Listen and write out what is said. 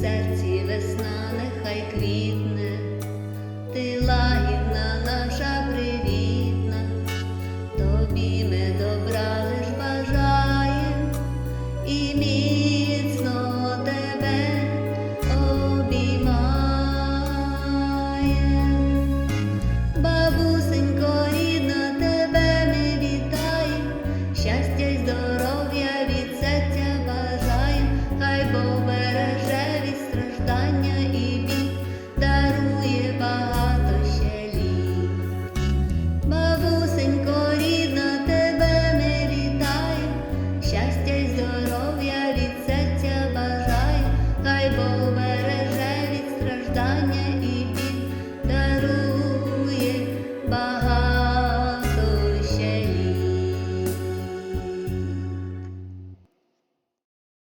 серці весна нехай квітне, ти лагідна, наша привітна, тобі ми добра лиш бажаєм і мій.